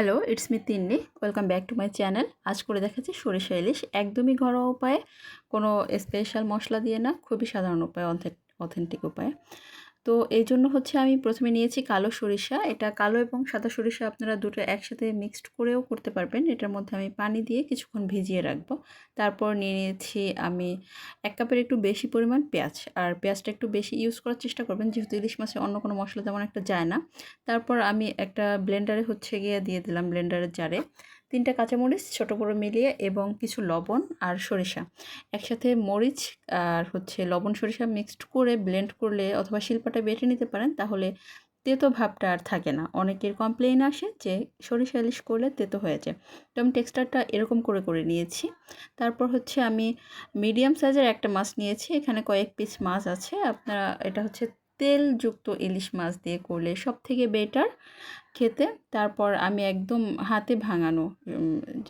Hello it's me Tinni welcome back to my channel আজ করে দেখাচ্ছি সরিষা ইলিশ। একদমই ঘরোয়া উপায়ে, কোনো স্পেশাল মশলা দিয়ে না, খুবই সাধারণ উপায় অথেন্টিক উপায়ে। তো এই জন্য হচ্ছে আমি প্রথমে নিয়েছি কালো সরিষা। এটা কালো এবং সাদা সরিষা আপনারা দুটো একসাথে মিক্সড করেও করতে পারবেন। এটার মধ্যে আমি পানি দিয়ে কিছুক্ষণ ভিজিয়ে রাখব। তারপর নিয়ে নিয়েছি আমি এক কাপের একটু বেশি পরিমাণ পেঁয়াজ। আর পেঁয়াজটা একটু বেশি ইউজ করার চেষ্টা করবেন, যেহেতু ইলিশ মাছে অন্য কোনো মশলা তেমন একটা যায় না। তারপর আমি একটা ব্লেন্ডারে হচ্ছে গিয়ে দিয়ে দিলাম ব্লেন্ডারের জারে তিনটা কাঁচামরিচ ছোটো বড়ো মিলিয়ে এবং কিছু লবণ আর সরিষা। একসাথে মরিচ আর হচ্ছে লবণ সরিষা মিক্সড করে ব্লেন্ড করলে অথবা শিল্পাটা বেটে নিতে পারেন, তাহলে তেতো ভাবটা আর থাকে না। অনেকের কমপ্লেন আসে যে, সরিষা ইলিশ করলে তেতো হয়ে যায়। তো আমি টেক্সটারটা এরকম করে করে নিয়েছি। তারপর হচ্ছে আমি মিডিয়াম সাইজের একটা মাছ নিয়েছি। এখানে কয়েক পিস মাছ আছে। আপনারা, এটা হচ্ছে তেলযুক্ত ইলিশ মাছ দিয়ে করলে সব থেকে বেটার খেতে। তারপর আমি একদম হাতে ভাঙানো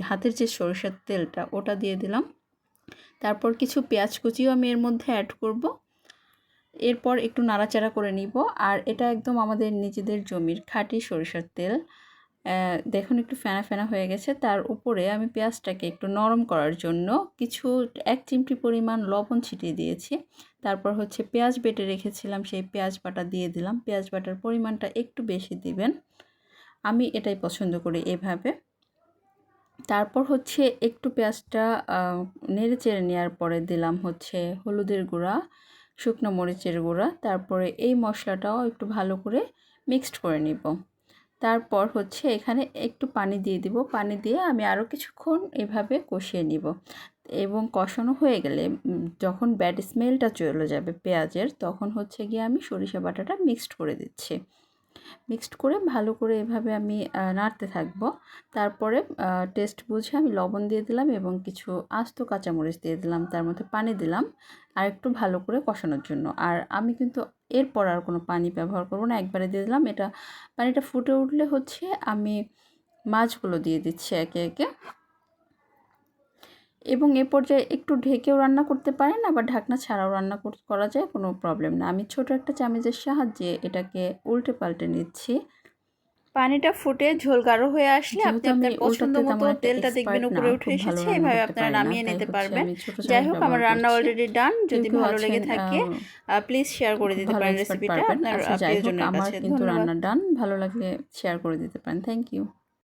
হাতের যে সরষের তেলটা, ওটা দিয়ে দিলাম। তারপর কিছু পেঁয়াজ কুচিও আমি এর মধ্যে অ্যাড করব। এরপর একটু নাড়াচাড়া করে নিব। আর এটা একদম আমাদের নিজেদের জমির খাঁটি সরিষার তেল। দেখুন একটু ফেনা ফেনা হয়ে গেছে। তার উপরে আমি পেঁয়াজটাকে একটু নরম করার জন্য কিছু এক চিমটি পরিমাণ লবণ ছিটিয়ে দিয়েছি। তারপর হচ্ছে পেঁয়াজ বেটে রেখেছিলাম, সেই পেঁয়াজ বাটা দিয়ে দিলাম। পেঁয়াজ বাটার পরিমাণটা একটু বেশি দিবেন। আমি এটাই পছন্দ করি এভাবে। তারপর হচ্ছে একটু পেঁয়াজটা নেড়ে চেড়ে নেওয়ার পরে দিলাম হচ্ছে হলুদের গুঁড়া। শুকনো মরিচের গুঁড়া, তারপরে এই মশলাটাও একটু ভালো করে মিক্সড করে নিব। তারপর হচ্ছে এখানে একটু পানি দিয়ে দিব। পানি দিয়ে আমি আরও কিছুক্ষণ এভাবে কষিয়ে নিব। এবং কষানো হয়ে গেলে যখন ব্যাড স্মেলটা চলে যাবে পেঁয়াজের, তখন হচ্ছে গিয়ে আমি সরিষা বাটাটা মিক্সড করে দিচ্ছি। মিক্সড করে ভালো করে এভাবে আমি নাড়তে থাকব। তারপরে টেস্ট বুঝে আমি লবণ দিয়ে দিলাম এবং কিছু আস্ত কাঁচামরিচ দিয়ে দিলাম। তার মধ্যে পানি দিলাম আর একটু ভালো করে কষানোর জন্য। আর আমি কিন্তু এরপর আর কোনো পানি ব্যবহার করব না। একবারে দিয়ে দিলাম। এটা পানিটা ফুটে উঠলে হচ্ছে আমি মাছগুলো দিয়ে দিচ্ছি একে একে। এবং এ পর্যায়ে একটু ঢেকেও রান্না করতে পারেন আবার ঢাকনা ছাড়াও রান্না করা যায় কোনো প্রবলেম না। আমি ছোট একটা চামিচের সাহায্যে এটাকে উল্টে পাল্টে নিচ্ছি। পানিটা ফুটে ঝোল গাঢ় হয়ে আসলে আপনি আপনার পছন্দ মতো তেলটা দেখবেন উপরে উঠে এসেছে এভাবে আপনারা নামিয়ে নিতে পারবেন। যাই হোক আমার রান্না অলরেডি ডান যদি ভালো লেগে থাকে প্লিজ শেয়ার করে দিতে পারেন রেসিপিটা আপনার প্রিয়জনের কাছে আমার কিন্তু রান্না ডান ভালো লাগলে শেয়ার করে দিতে পারেন। Thank you